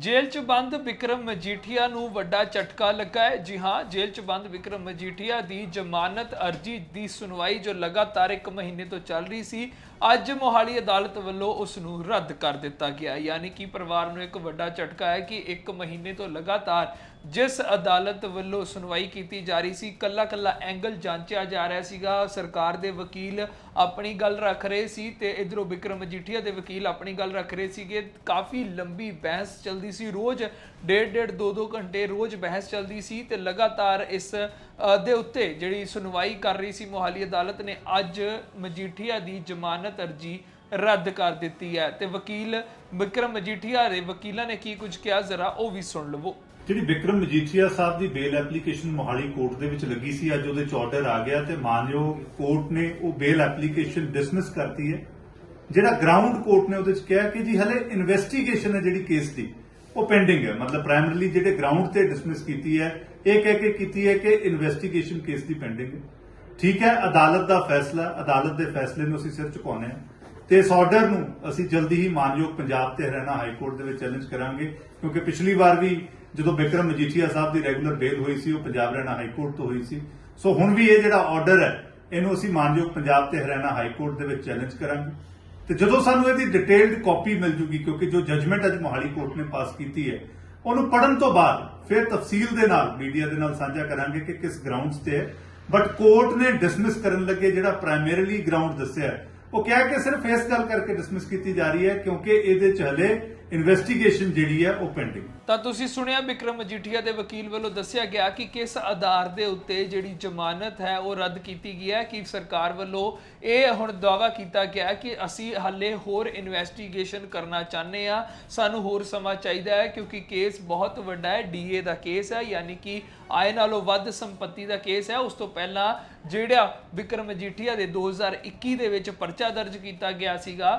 ਜੇਲ੍ਹ 'ਚ ਬੰਦ ਵਿਕਰਮ ਮਜੀਠੀਆ ਨੂੰ ਵੱਡਾ ਝਟਕਾ ਲੱਗਾ ਹੈ। ਜੀ ਹਾਂ, ਜੇਲ੍ਹ 'ਚ ਬੰਦ ਵਿਕਰਮ ਮਜੀਠੀਆ ਦੀ ਜ਼ਮਾਨਤ ਅਰਜੀ ਦੀ ਸੁਣਵਾਈ ਜੋ ਲਗਾਤਾਰ ਇੱਕ ਮਹੀਨੇ ਤੋਂ ਚੱਲ ਰਹੀ ਸੀ, ਅੱਜ ਮੋਹਾਲੀ ਅਦਾਲਤ ਵੱਲੋਂ ਉਸ ਨੂੰ ਰੱਦ ਕਰ ਦਿੱਤਾ ਗਿਆ ਯਾਨੀ ਕਿ ਪਰਿਵਾਰ ਨੂੰ ਇੱਕ ਵੱਡਾ ਝਟਕਾ ਹੈ ਕਿ ਇੱਕ ਮਹੀਨੇ ਤੋਂ ਲਗਾਤਾਰ ਜਿਸ ਅਦਾਲਤ ਵੱਲੋਂ ਸੁਣਵਾਈ ਕੀਤੀ ਜਾ ਰਹੀ ਸੀ ਕੱਲਾ ਕੱਲਾ ਐਂਗਲ ਜਾਂਚਿਆ ਜਾ ਰਿਹਾ ਸੀਗਾ। ਸਰਕਾਰ ਦੇ ਵਕੀਲ ਆਪਣੀ ਗੱਲ ਰੱਖ ਰਹੇ ਸੀ ਤੇ ਇਧਰੋਂ ਵਿਕਰਮ ਮਜੀਠੀਆ ਦੇ ਵਕੀਲ ਆਪਣੀ ਗੱਲ ਰੱਖ ਰਹੇ ਸੀਗੇ। ਕਾਫੀ ਲੰਬੀ ਬਹਿਸ ਚੱਲਦੀ ਸੀ। ਰੋਜ਼ ਡੇਢ ਡੇਢ ਦੋ ਦੋ ਘੰਟੇ ਰੋਜ਼ ਬਹਿਸ ਚੱਲਦੀ ਸੀ ਤੇ ਲਗਾਤਾਰ ਇਸ ਦੇ ਉੱਤੇ ਜਿਹੜੀ ਸੁਣਵਾਈ ਕਰ ਰਹੀ ਸੀ ਮੋਹਾਲੀ ਅਦਾਲਤ ਨੇ, ਅੱਜ ਮਜੀਠੀਆ ਦੀ ਜ਼ਮਾਨਤ ਅਰਜੀ ਰੱਦ ਕਰ ਦਿੱਤੀ ਹੈ। ਤੇ ਵਕੀਲ ਵਿਕਰਮ ਮਜੀਠੀਆ ਦੇ ਵਕੀਲਾਂ ਨੇ ਕੀ ਕੁਝ ਕਿਹਾ, ਜ਼ਰਾ ਉਹ ਵੀ ਸੁਣ ਲਵੋ। ਜਿਹੜੀ ਵਿਕਰਮ ਮਜੀਠੀਆ ਸਾਹਿਬ ਦੀ ਬੇਲ ਐਪਲੀਕੇਸ਼ਨ ਮੋਹਾਲੀ ਕੋਰਟ ਦੇ ਵਿੱਚ ਲੱਗੀ ਸੀ, ਅੱਜ ਉਹਦੇ ਚ ਆਰਡਰ ਆ ਗਿਆ ਤੇ ਮਾਨਯੋਗ ਕੋਰਟ ਨੇ ਉਹ ਬੇਲ ਐਪਲੀਕੇਸ਼ਨ ਡਿਸਮਿਸ ਕਰਤੀ ਹੈ। ਜਿਹੜਾ ਗਰਾਊਂਡ ਕੋਰਟ ਨੇ ਉਹਦੇ ਚ ਕਿਹਾ ਕਿ ਜੀ ਹਲੇ ਇਨਵੈਸਟੀਗੇਸ਼ਨ ਹੈ ਜਿਹੜੀ ਕੇਸ ਦੀ, ਉਹ ਪੈਂਡਿੰਗ ਹੈ। ਮਤਲਬ ਪ੍ਰਾਇਮਰੀਲੀ ਜਿਹੜੇ ਗਰਾਊਂਡ ਤੇ ਡਿਸਮਿਸ ਕੀਤੀ ਹੈ, ਇਹ ਕਹਿ ਕੇ ਕੀਤੀ ਹੈ ਕਿ ਇਨਵੈਸਟੀਗੇਸ਼ਨ ਕੇਸ ਦੀ ਪੈਂਡਿੰਗ ਹੈ। ਠੀਕ ਹੈ, ਅਦਾਲਤ ਦਾ ਫੈਸਲਾ, ਅਦਾਲਤ ਦੇ ਫੈਸਲੇ ਨੂੰ ਅਸੀਂ ਸਿਰ ਝੁਕਾਉਂਦੇ ਹਾਂ। ਤੇ ਇਸ ਆਰਡਰ ਨੂੰ ਅਸੀਂ ਜਲਦੀ ਹੀ ਮਾਨਯੋਗ ਪੰਜਾਬ ਤੇ ਹਰਿਆਣਾ ਹਾਈ ਕੋਰਟ ਦੇ ਵਿੱਚ ਚੈਲੰਜ ਕਰਾਂਗੇ, ਕਿਉਂਕਿ ਪਿਛਲੀ ਵਾਰ ਵੀ ਜਦੋਂ ਬਿਕਰਮ ਮਜੀਠੀਆ ਸਾਹਿਬ ਦੀ ਰੈਗੂਲਰ ਬੇਲ ਹੋਈ ਸੀ, ਉਹ ਪੰਜਾਬ ਹਰਿਆਣਾ ਹਾਈ ਕੋਰਟ ਤੋਂ ਹੋਈ ਸੀ। ਸੋ ਹੁਣ ਵੀ ਇਹ ਜਿਹੜਾ ਆਰਡਰ ਹੈ, ਇਹਨੂੰ ਅਸੀਂ ਮਾਨਯੋਗ ਪੰਜਾਬ ਤੇ ਹਰਿਆਣਾ ਹਾਈ ਕੋਰਟ ਦੇ ਵਿੱਚ ਚੈਲੰਜ ਕਰਾਂਗੇ। ਤੇ ਜਦੋਂ ਸਾਨੂੰ ਇਹਦੀ ਡਿਟੇਲਡ ਕਾਪੀ ਮਿਲ ਜੂਗੀ, ਕਿਉਂਕਿ ਜੋ ਜਜਮੈਂਟ ਅੱਜ ਮੋਹਾਲੀ ਕੋਰਟ ਨੇ ਪਾਸ ਕੀਤੀ ਹੈ, ਉਹਨੂੰ ਪੜਨ ਤੋਂ ਬਾਅਦ ਫਿਰ ਤਫਸੀਲ ਦੇ ਨਾਲ ਮੀਡੀਆ ਦੇ ਨਾਲ ਸਾਂਝਾ ਕਰਾਂਗੇ ਕਿ ਕਿਸ ਗਰਾਊਂਡਸ ਤੇ ਹੈ। ਬਟ ਕੋਰਟ ਨੇ ਡਿਸਮਿਸ ਕਰਨ ਲੱਗੇ ਜਿਹੜਾ ਪ੍ਰਾਇਮਰੀਲੀ ਗਰਾਊਂਡ ਦੱਸਿਆ ਉਹ ਕਿਹਾ ਕਿ ਸਿਰਫ ਇਸ ਗੱਲ ਕਰਕੇ ਡਿਸਮਿਸ ਕੀਤੀ ਜਾ ਰਹੀ ਹੈ, ਕਿਉਂਕਿ ਇਹਦੇ ਚ ਹਲੇ ਇਨਵੈਸਟੀਗੇਸ਼ਨ ਜਿਹੜੀ ਹੈ ਉਹ ਪੈਂਡਿੰਗ ਤਾਂ ਤੁਸੀਂ ਸੁਣਿਆ ਵਿਕਰਮ ਮਜੀਠੀਆ ਦੇ ਵਕੀਲ ਵੱਲੋਂ ਦੱਸਿਆ ਗਿਆ ਕਿ ਕਿਸ ਆਧਾਰ ਦੇ ਉੱਤੇ ਜਿਹੜੀ ਜ਼ਮਾਨਤ ਹੈ ਉਹ ਰੱਦ ਕੀਤੀ ਗਈ ਹੈ ਕਿ ਸਰਕਾਰ ਵੱਲੋਂ ਇਹ ਹੁਣ ਦਾਅਵਾ ਕੀਤਾ ਗਿਆ ਕਿ ਅਸੀਂ ਹਾਲੇ ਹੋਰ ਇਨਵੈਸਟੀਗੇਸ਼ਨ ਕਰਨਾ ਚਾਹੁੰਦੇ ਆ ਸਾਨੂੰ ਹੋਰ ਸਮਾਂ ਚਾਹੀਦਾ ਹੈ ਕਿਉਂਕਿ ਕੇਸ ਬਹੁਤ ਵੱਡਾ ਹੈ ਡੀਏ ਦਾ ਕੇਸ ਹੈ, ਯਾਨੀ ਕਿ ਆਏ ਨਾਲੋਂ ਵੱਧ ਸੰਪਤੀ ਦਾ ਕੇਸ ਹੈ। ਉਸ ਤੋਂ ਪਹਿਲਾਂ ਜਿਹੜਾ ਵਿਕਰਮ ਮਜੀਠੀਆ ਦੇ 2021 ਦੇ ਵਿੱਚ ਪਰਚਾ ਦਰਜ ਕੀਤਾ ਗਿਆ ਸੀਗਾ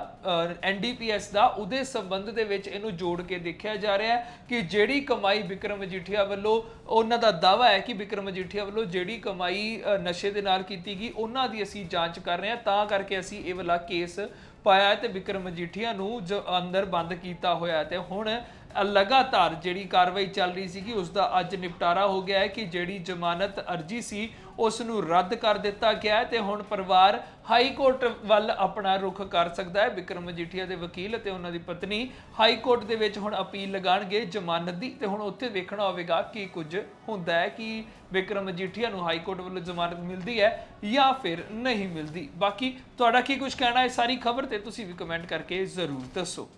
ਐਨਡੀਪੀਐਸ ਦਾ, ਉਹਦੇ ਸੰਬੰਧ ਦੇ ਵਿੱਚ ਇਹਨੂੰ ਜੋੜ ਕੇ ਦੇਖਿਆ ਜਾ ਰਿਹਾ ਹੈ ਕਿ ਜਿਹੜੀ ਕਮਾਈ ਵਿਕਰਮ ਮਜੀਠੀਆ ਵੱਲੋਂ, ਉਹਨਾਂ ਦਾ ਦਾਵਾ ਹੈ ਕਿ ਵਿਕਰਮ ਮਜੀਠੀਆ ਵੱਲੋਂ ਜਿਹੜੀ ਕਮਾਈ ਨਸ਼ੇ ਦੇ ਨਾਲ ਕੀਤੀ ਗਈ, ਉਹਨਾਂ ਦੀ ਅਸੀਂ ਜਾਂਚ ਕਰ ਰਹੇ ਹਾਂ। ਤਾਂ ਕਰਕੇ ਅਸੀਂ ਇਹ ਵਾਲਾ ਕੇਸ ਪਾਇਆ ਹੈ ਤੇ ਵਿਕਰਮ ਮਜੀਠੀਆ ਨੂੰ ਜੋ ਅੰਦਰ ਬੰਦ ਕੀਤਾ ਹੋਇਆ ਹੈ ਤੇ ਹੁਣ ਲਗਾਤਾਰ ਜਿਹੜੀ ਕਾਰਵਾਈ ਚੱਲ ਰਹੀ ਸੀਗੀ ਕਿ ਉਸ ਦਾ ਅੱਜ ਨਿਪਟਾਰਾ ਹੋ ਗਿਆ ਹੈ ਕਿ ਜਿਹੜੀ ਜ਼ਮਾਨਤ ਅਰਜੀ ਸੀ, ਉਸ ਨੂੰ ਰੱਦ ਕਰ ਦਿੱਤਾ ਗਿਆ ਹੈ ਤੇ ਹੁਣ ਪਰਿਵਾਰ ਹਾਈ ਕੋਰਟ ਵੱਲ ਆਪਣਾ ਰੁਖ ਕਰ ਸਕਦਾ ਹੈ। ਵਿਕਰਮ ਮਜੀਠੀਆ ਦੇ ਵਕੀਲ ਅਤੇ ਉਹਨਾਂ ਦੀ ਪਤਨੀ ਹਾਈ ਕੋਰਟ ਦੇ ਵਿੱਚ ਹੁਣ ਅਪੀਲ ਲਗਾਣਗੇ ਜ਼ਮਾਨਤ ਦੀ ਤੇ ਹੁਣ ਉੱਥੇ ਵੇਖਣਾ ਹੋਵੇਗਾ ਕੀ ਕੁਝ ਹੁੰਦਾ ਹੈ ਕਿ ਵਿਕਰਮ ਮਜੀਠੀਆ ਨੂੰ ਹਾਈ ਕੋਰਟ ਵੱਲੋਂ ਜ਼ਮਾਨਤ ਮਿਲਦੀ ਹੈ ਜਾਂ ਫਿਰ ਨਹੀਂ ਮਿਲਦੀ। ਬਾਕੀ ਤੁਹਾਡਾ ਕੀ ਕੁਝ ਕਹਿਣਾ ਹੈ? ਸਾਰੀ ਖਬਰ ਤੇ ਤੁਸੀਂ ਵੀ ਕਮੈਂਟ ਕਰਕੇ ਜ਼ਰੂਰ ਦੱਸੋ।